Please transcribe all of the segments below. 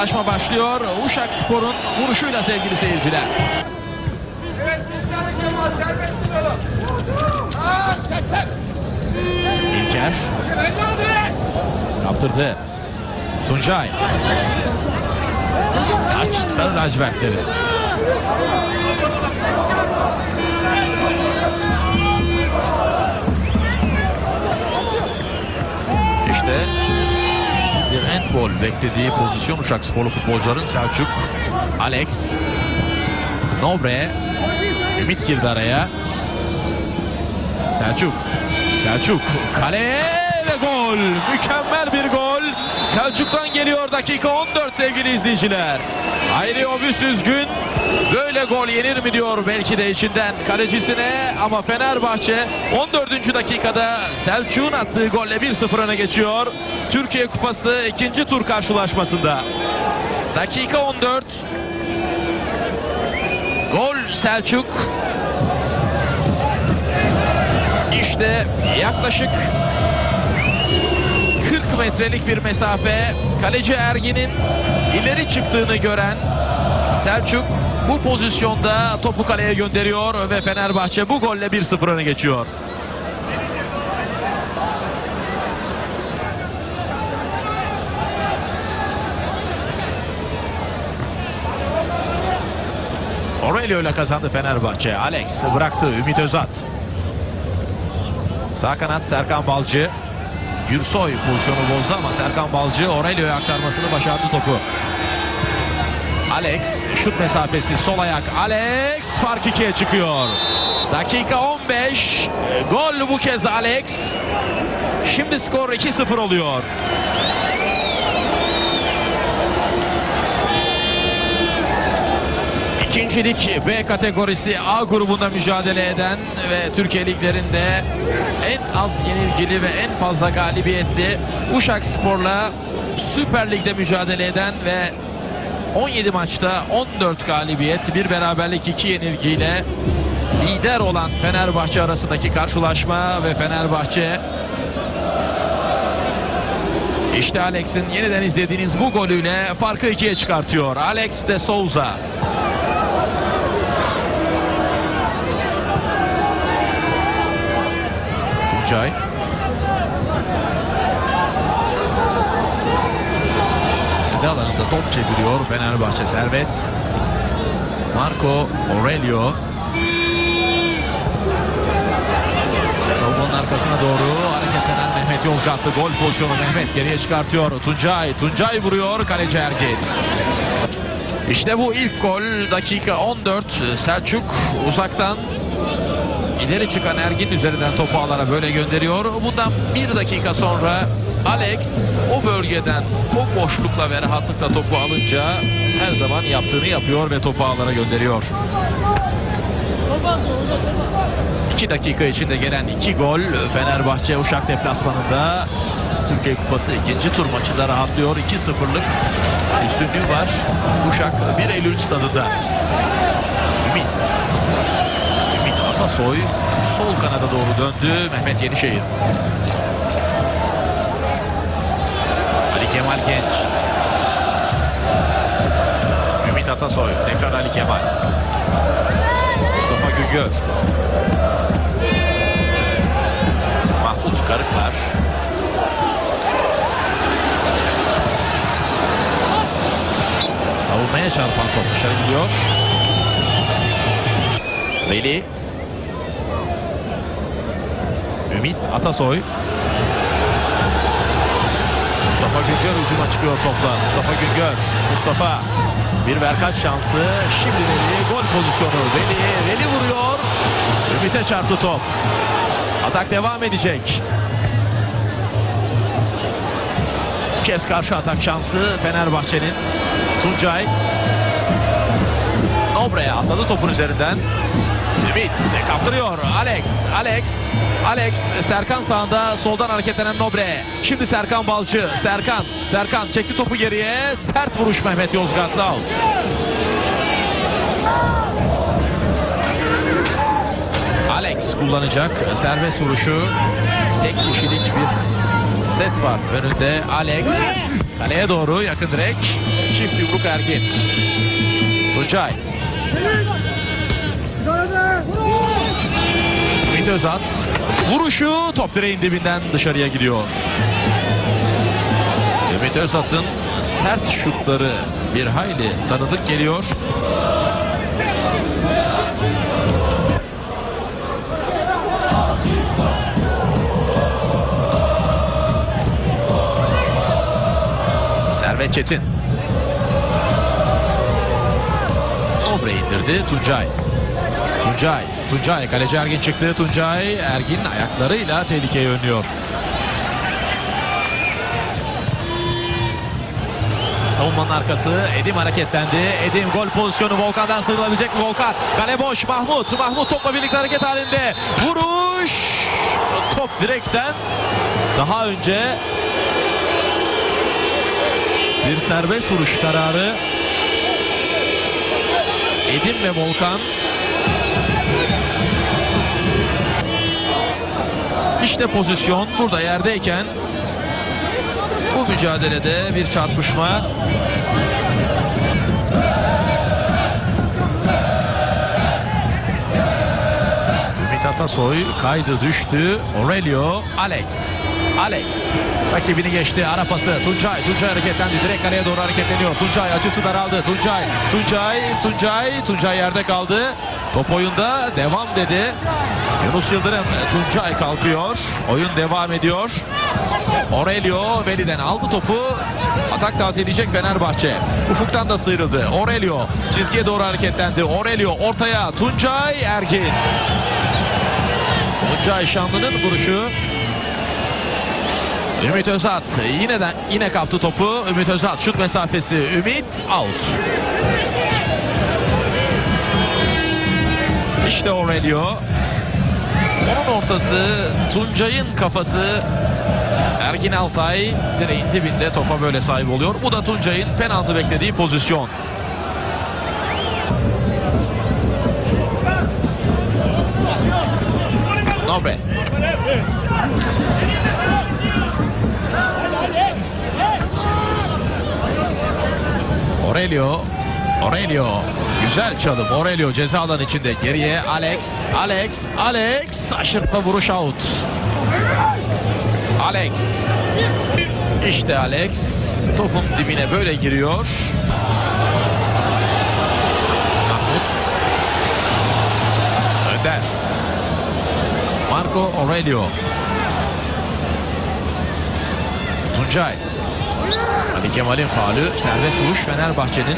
karşılaşma başlıyor. Uşak Spor'un vuruşuyla sevgili seyirciler. İlker. Kaptırdı. Tuncay. Aç sarı lacivertleri. İşte handball beklediği pozisyon Uşak sporlu futbolcuların Selçuk, Alex, Nobre, Ümit girdi araya. Selçuk, Selçuk kaleye ve gol. Mükemmel bir gol. Selçuk'tan geliyor dakika 14 sevgili izleyiciler. Hayri Obüs üzgün. Böyle gol yenir mi diyor belki de içinden kalecisine ama Fenerbahçe 14. dakikada Selçuk'un attığı golle 1-0 öne geçiyor. Türkiye Kupası ikinci tur karşılaşmasında. Dakika 14. Gol Selçuk. İşte yaklaşık 40 metrelik bir mesafe kaleci Ergin'in ileri çıktığını gören Selçuk bu pozisyonda topu kaleye gönderiyor ve Fenerbahçe bu golle 1-0 öne geçiyor. Aurelio ile kazandı Fenerbahçe. Alex bıraktı. Ümit Özat. Sağ kanat Serkan Balcı. Gürsoy pozisyonu bozdu ama Serkan Balcı Aurelio'ya aktarmasını başardı topu. Alex şut mesafesi sol ayak. Alex fark ikiye çıkıyor. Dakika 15. Gol bu kez Alex. Şimdi skor 2-0 oluyor. İkincilik B kategorisi A grubunda mücadele eden ve Türkiye liglerinde en az yenilgili ve en fazla galibiyetli Uşak Spor'la Süper Lig'de mücadele eden ve 17 maçta 14 galibiyet, bir beraberlik, iki yenilgiyle lider olan Fenerbahçe arasındaki karşılaşma ve Fenerbahçe işte Alex'in yeniden izlediğiniz bu golüyle farkı ikiye çıkartıyor. Alex de Souza. Tuncay. Alanında top çeviriyor Fenerbahçe Servet. Marco Aurelio. Savunmanın arkasına doğru hareketlenen Mehmet Yozgatlı gol pozisyonu Mehmet geriye çıkartıyor. Tuncay, Tuncay vuruyor kaleci Ergin. İşte bu ilk gol dakika 14 Selçuk uzaktan ileri çıkan Ergin üzerinden topu alana böyle gönderiyor. Bundan bir dakika sonra Alex o bölgeden o boşlukla ve rahatlıkla topu alınca her zaman yaptığını yapıyor ve topu ağlara gönderiyor. 2 dakika içinde gelen iki gol Fenerbahçe Uşak deplasmanında Türkiye Kupası ikinci tur maçında rahatlıyor. 2-0'lık üstünlüğü var. Uşak 1 Eylül stadında. Atasoy sol kanada doğru döndü. Mehmet Yenişehir. Ali Kemal Genç. Ümit Atasoy. Tekrar Ali Kemal. Mustafa Güngör. Mahmut Karıklar. Savunmaya çarpan top dışarı gidiyor. Veli. Ümit Atasoy. Mustafa Güngör hücuma çıkıyor topla. Mustafa Güngör. Mustafa. Bir verkaç şansı. Şimdi Veli gol pozisyonu. Veli, Veli vuruyor. Ümit'e çarptı top. Atak devam edecek. Bu kez karşı atak şansı Fenerbahçe'nin. Tuncay. Nobre'ye atladı topun üzerinden. Ümit kaptırıyor. Alex, Alex, Alex Serkan sağında soldan hareketlenen Nobre. Şimdi Serkan Balcı. Serkan, Serkan çekti topu geriye. Sert vuruş Mehmet Yozgatlı out. Alex kullanacak serbest vuruşu. Tek kişilik bir set var önünde. Alex Kaleye doğru yakın direk. Çift yumruk Ergin. Tuncay. Ümit Özat. Vuruşu top direğin dibinden dışarıya gidiyor. Ümit Özat'ın sert şutları bir hayli tanıdık geliyor. Servet Çetin. Obre indirdi Tuncay. Tuncay. Tuncay. Kaleci Ergin çıktı. Tuncay. Ergin ayaklarıyla tehlikeye önlüyor. Savunmanın arkası. Edim hareketlendi. Edim gol pozisyonu Volkan'dan sıyrılabilecek mi Volkan? Kale boş. Mahmut. Mahmut topla birlikte hareket halinde. Vuruş. Top direkten daha önce bir serbest vuruş kararı. Edim ve Volkan İşte pozisyon burada yerdeyken bu mücadelede bir çarpışma Ümit Atasoy kaydı düştü. Aurelio Alex. Alex rakibini geçti. Ara pası. Tuncay. Tuncay hareketlendi. Direkt kaleye doğru hareketleniyor. Tuncay açısı daraldı. Tuncay. Tuncay. Tuncay. Tuncay yerde kaldı. Top oyunda devam dedi. Yunus Yıldırım. Tuncay kalkıyor. Oyun devam ediyor. Aurelio Veli'den aldı topu. Atak tazeleyecek Fenerbahçe. Ufuktan da sıyrıldı. Aurelio çizgiye doğru hareketlendi. Aurelio ortaya. Tuncay Ergin. Tuncay Şanlı'nın vuruşu. Ümit Özat yine de yine kaptı topu. Ümit Özat şut mesafesi. Ümit out. İşte Aurelio. Onun ortası Tuncay'ın kafası Ergin Altay direğin dibinde topa böyle sahip oluyor. Bu da Tuncay'ın penaltı beklediği pozisyon. Nobre. Aurelio. Aurelio. Güzel çalım. Aurelio ceza alan içinde. Geriye Alex. Alex. Alex. Aşırtma vuruş out. Alex. İşte Alex. Topun dibine böyle giriyor. Mahmut. Önder. Marco Aurelio. Tuncay. Ali Kemal'in faulü serbest vuruş Fenerbahçe'nin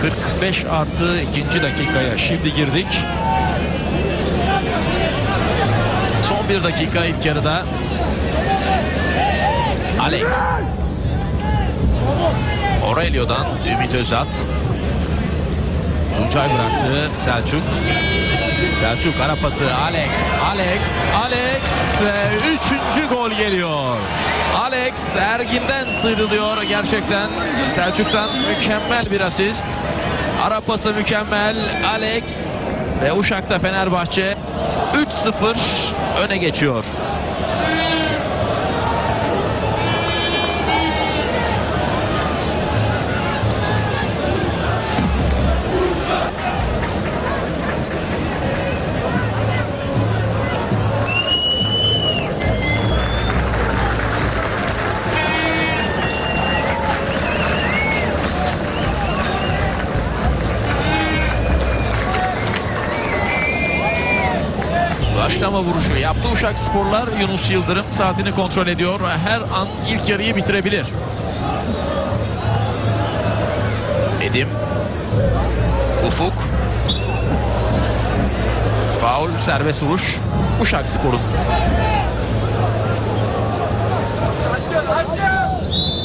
45 artı ikinci dakikaya şimdi girdik. Son bir dakika ilk yarıda. Alex. Aurelio'dan Ümit Özat. Tuncay bıraktı. Selçuk. Selçuk ara pası Alex, Alex, Alex ve üçüncü gol geliyor. Alex Ergin'den sıyrılıyor gerçekten. Selçuk'tan mükemmel bir asist. Ara pası mükemmel. Alex ve Uşak'ta Fenerbahçe 3-0 öne geçiyor. Başlama vuruşu yaptı Uşak Sporlar. Yunus Yıldırım saatini kontrol ediyor. Her an ilk yarıyı bitirebilir. Edim. Ufuk. Faul serbest vuruş. Uşak Spor'un.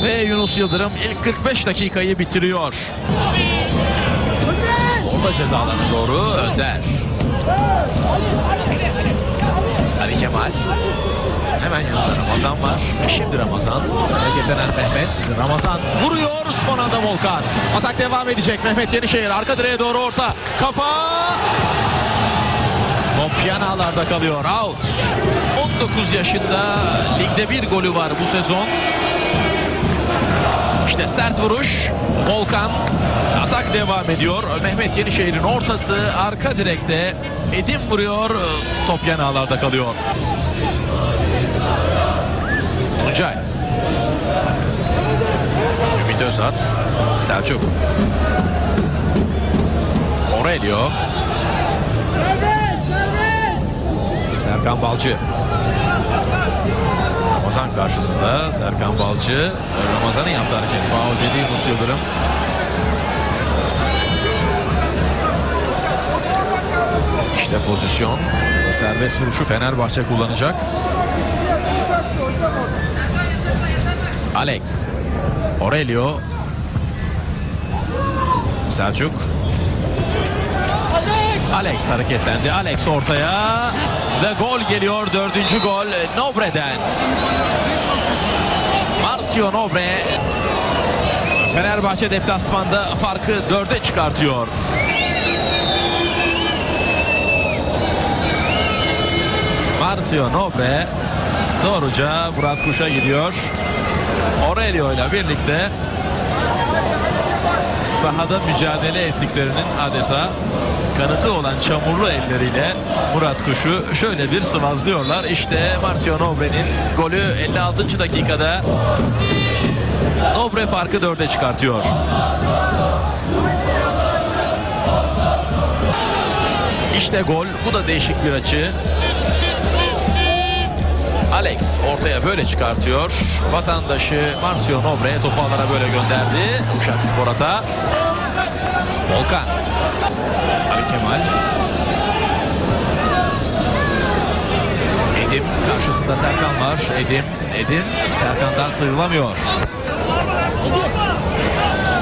Ve Yunus Yıldırım ilk 45 dakikayı bitiriyor. Orta cezalarına doğru Önder. Ali Kemal. Hemen yanında Ramazan var. Şimdi Ramazan. Hareketlenen Mehmet. Ramazan vuruyor. Son anda Volkan. Atak devam edecek. Mehmet Yenişehir. Arka direğe doğru orta. Kafa. Top piyanalarda kalıyor. Out. 19 yaşında ligde bir golü var bu sezon. İşte sert vuruş. Volkan atak devam ediyor. Mehmet Yenişehir'in ortası arka direkte. Edim vuruyor. Top yan ağlarda kalıyor. Tuncay. Ümit Özat. Selçuk. Aurelio. Serkan Balcı. Ramazan karşısında Serkan Balcı. Ramazan'ın yaptığı hareket faul dedi Yunus Yıldırım. İşte pozisyon. Serbest vuruşu Fenerbahçe kullanacak. Alex. Aurelio. Selçuk. Alex hareketlendi. Alex ortaya ve gol geliyor. Dördüncü gol Nobre'den. Marcio Nobre Fenerbahçe deplasmanda farkı dörde çıkartıyor. Marcio Nobre doğruca Murat Kuş'a gidiyor. Aurelio ile birlikte sahada mücadele ettiklerinin adeta kanıtı olan çamurlu elleriyle Murat Kuş'u şöyle bir sıvazlıyorlar. İşte Marcio Nobre'nin golü 56. dakikada Nobre farkı dörde çıkartıyor. İşte gol. Bu da değişik bir açı. Alex ortaya böyle çıkartıyor. Vatandaşı Marcio Nobre topu alana böyle gönderdi. Uşak Spor Ata. Volkan. Kemal. Edim karşısında Serkan var. Edim, Edim Serkan'dan sıyrılamıyor.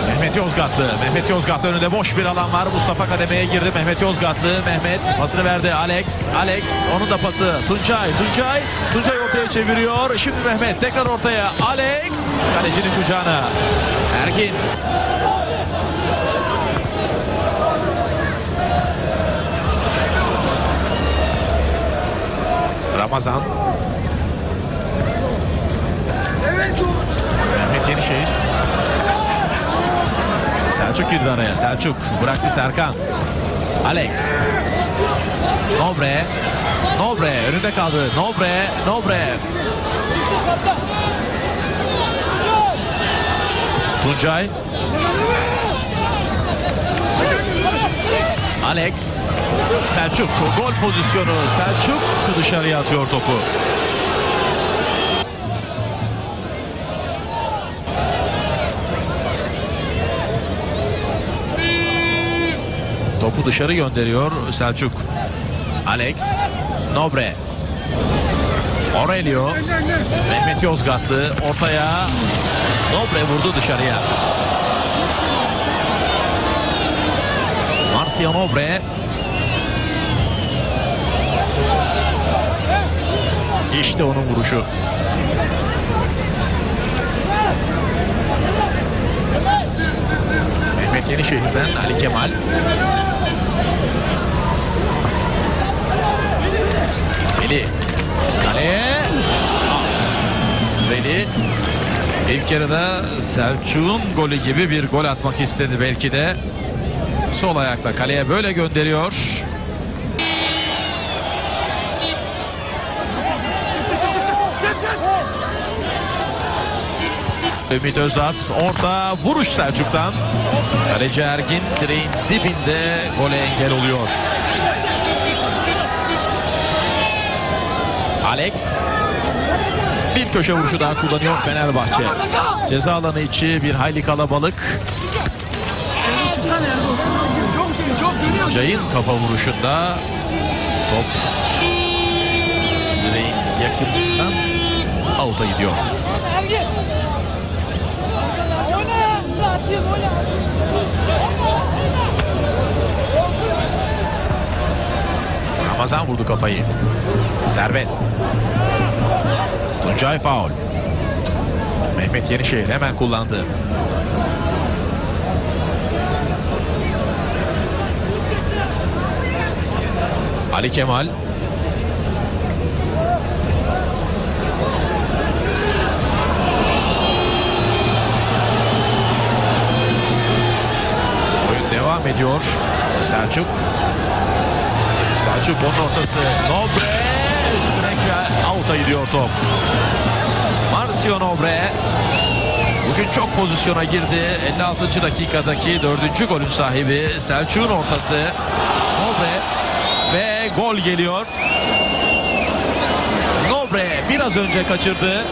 Mehmet Yozgatlı. Mehmet Yozgatlı önünde boş bir alan var. Mustafa kademeye girdi. Mehmet Yozgatlı. Mehmet pasını verdi. Alex. Alex. Onun da pası. Tuncay. Tuncay. Tuncay ortaya çeviriyor. Şimdi Mehmet tekrar ortaya. Alex. Kalecinin kucağına. Erkin. Ramazan. Mehmet Yenişehir. Selçuk girdi araya. Selçuk bıraktı Serkan. Alex. Nobre. Nobre önünde kaldı. Nobre. Nobre. Tuncay. Alex. Selçuk. Gol pozisyonu. Selçuk dışarıya atıyor topu. Topu dışarı gönderiyor Selçuk. Alex. Nobre. Aurelio. Mehmet Yozgatlı ortaya. Nobre vurdu dışarıya. Nobre. İşte onun vuruşu. Mehmet Yenişehir'den Ali Kemal. Veli. Kaleye. Out. Veli. İlk yarıda Selçuk'un golü gibi bir gol atmak istedi belki de. Sol ayakla kaleye böyle gönderiyor. Ümit Özat orta vuruş Selçuk'tan. Kaleci Ergin direğin dibinde gole engel oluyor. Alex bir köşe vuruşu daha kullanıyor Fenerbahçe. Ceza alanı içi bir hayli kalabalık. Cay'ın kafa vuruşunda top direğin yakınından out'a gidiyor. Ramazan vurdu kafayı. Servet. Tuncay faul. Mehmet Yenişehir hemen kullandı. Ali Kemal. Oyun devam ediyor. Selçuk. Selçuk onun ortası. Nobre üstüne out'a gidiyor top. Marcio Nobre Bugün çok pozisyona girdi. 56. dakikadaki 4. golün sahibi Selçuk'un ortası. Gol geliyor. Nobre biraz önce kaçırdı.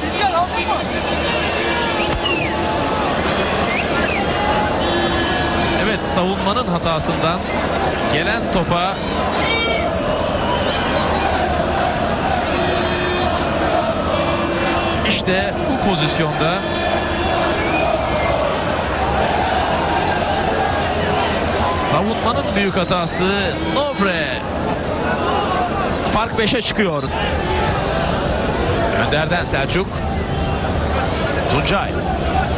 Evet savunmanın hatasından gelen topa işte bu pozisyonda savunmanın büyük hatası Nobre fark 5'e çıkıyor. Önder'den Selçuk. Tuncay.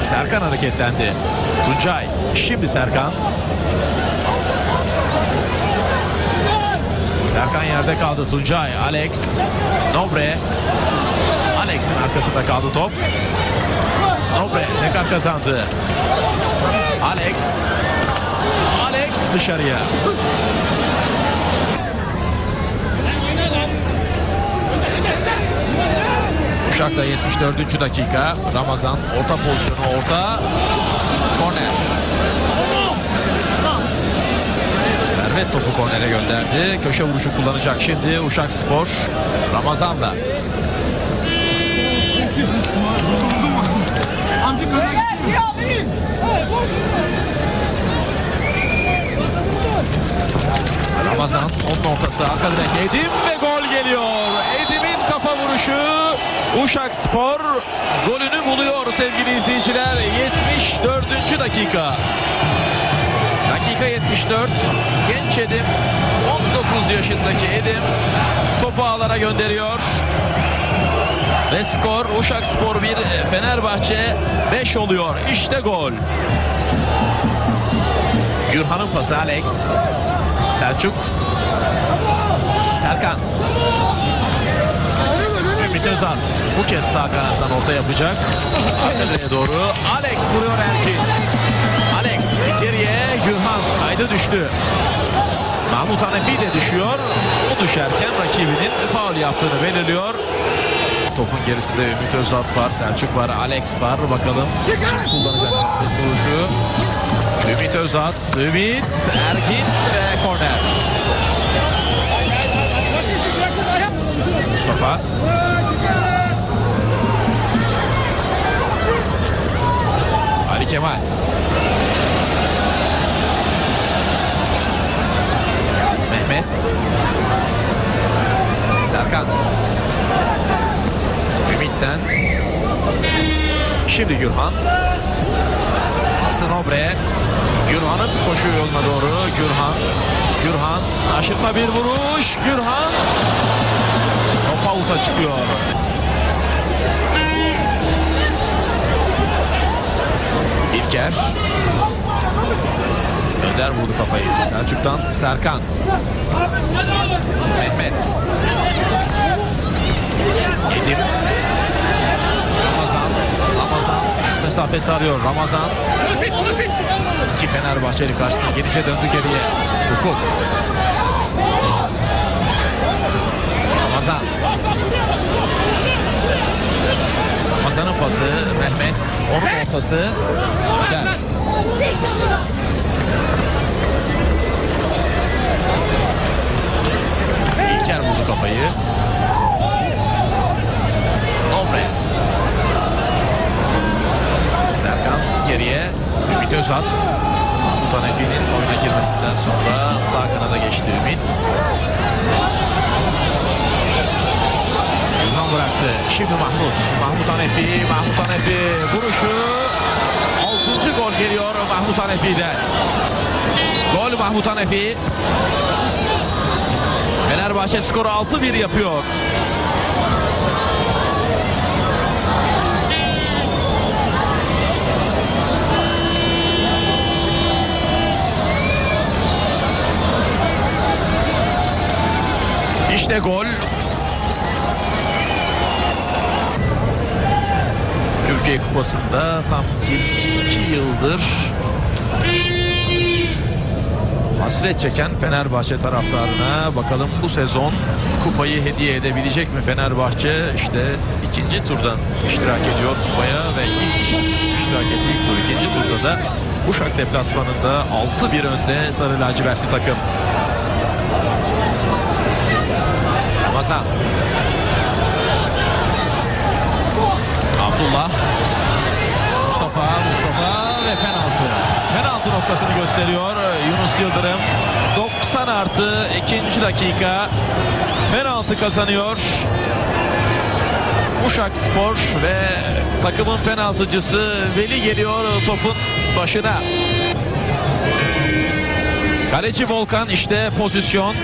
Serkan hareketlendi. Tuncay. Şimdi Serkan. Serkan yerde kaldı. Tuncay. Alex. Nobre. Alex'in arkasında kaldı top. Nobre tekrar kazandı. Alex. Alex dışarıya Uşak'ta 74. dakika Ramazan orta pozisyonu orta korner Servet topu kornere gönderdi. Köşe vuruşu kullanacak şimdi Uşak Spor. Ramazan'la. Ramazan onun ortası arka direk Edim ve gol geliyor. Edim'in vuruşu Uşak Spor golünü buluyor sevgili izleyiciler. 74. dakika. Dakika 74. Genç Edim 19 yaşındaki Edim topu ağlara gönderiyor. Ve skor Uşak Spor 1 Fenerbahçe 5 oluyor. İşte gol. Gürhan'ın pası Alex. Selçuk. Serkan. Özat bu kez sağ kanattan orta yapacak. Arka direğe doğru. Alex vuruyor Erkin. Alex geriye Gürhan kaydı düştü. Mahmut Hanefi de düşüyor. O düşerken rakibinin faul yaptığını belirliyor. Topun gerisinde Ümit Özat var, Selçuk var, Alex var. Bakalım kim kullanacak serbest vuruşu. Ümit Özat, Ümit, Ergin ve korner. Mustafa. Kemal. Mehmet. Serkan. Ümit'ten. Şimdi Gürhan. Snobre. Gürhan'ın koşu yoluna doğru. Gürhan. Gürhan. Aşırtma bir vuruş. Gürhan. Top avuta çıkıyor. İlker. Önder vurdu kafayı. Selçuk'tan Serkan. Mehmet. Edim. Ramazan. Ramazan şu mesafesi arıyor. Ramazan. İki Fenerbahçeli karşısına gelince döndü geriye. Ufuk. Ramazan. Ramazan'ın pası Mehmet. Onun ortası. Önder. İlker vurdu kafayı. Nobre. Serkan geriye. Ümit Özat. Mahmut Hanefi'nin oyuna girmesinden sonra sağ kanada geçti Ümit. Bıraktı. Şimdi Mahmut. Mahmut Hanefi. Mahmut Hanefi vuruşu. 6. gol geliyor Mahmut Hanefi'den. Gol Mahmut Hanefi. Fenerbahçe skoru 6-1 yapıyor. İşte gol. Türkiye Kupası'nda tam 22 yıldır hasret çeken Fenerbahçe taraftarına bakalım bu sezon kupayı hediye edebilecek mi Fenerbahçe? İşte ikinci turdan iştirak ediyor kupaya ve ilk iştirak ettiği tur ikinci turda da Uşak deplasmanında 6-1 önde Sarı Lacivertli takım. Ramazan. Abdullah. Mustafa, Mustafa ve penaltı. Penaltı noktasını gösteriyor Yunus Yıldırım. 90 artı ikinci dakika. Penaltı kazanıyor. Uşak Spor ve takımın penaltıcısı Veli geliyor topun başına. Kaleci Volkan işte pozisyon.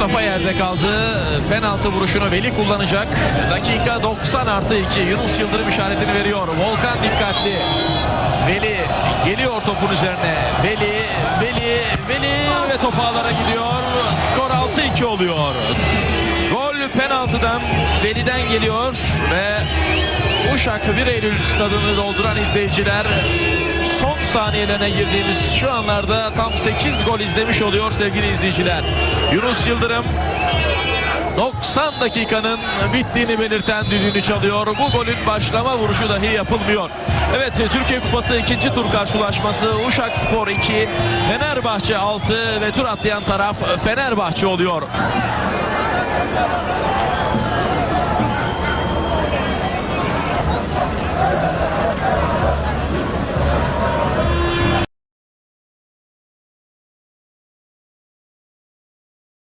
Mustafa yerde kaldı. Penaltı vuruşunu Veli kullanacak. Dakika 90 artı 2. Yunus Yıldırım işaretini veriyor. Volkan dikkatli. Veli geliyor topun üzerine. Veli, Veli, Veli ve top ağlara gidiyor. Skor 6-2 oluyor. Gol penaltıdan Veli'den geliyor ve Uşak 1 Eylül stadını dolduran izleyiciler saniyelerine girdiğimiz şu anlarda tam 8 gol izlemiş oluyor sevgili izleyiciler. Yunus Yıldırım 90 dakikanın bittiğini belirten düdüğünü çalıyor. Bu golün başlama vuruşu dahi yapılmıyor. Evet Türkiye Kupası ikinci tur karşılaşması Uşak Spor 2, Fenerbahçe 6 ve tur atlayan taraf Fenerbahçe oluyor.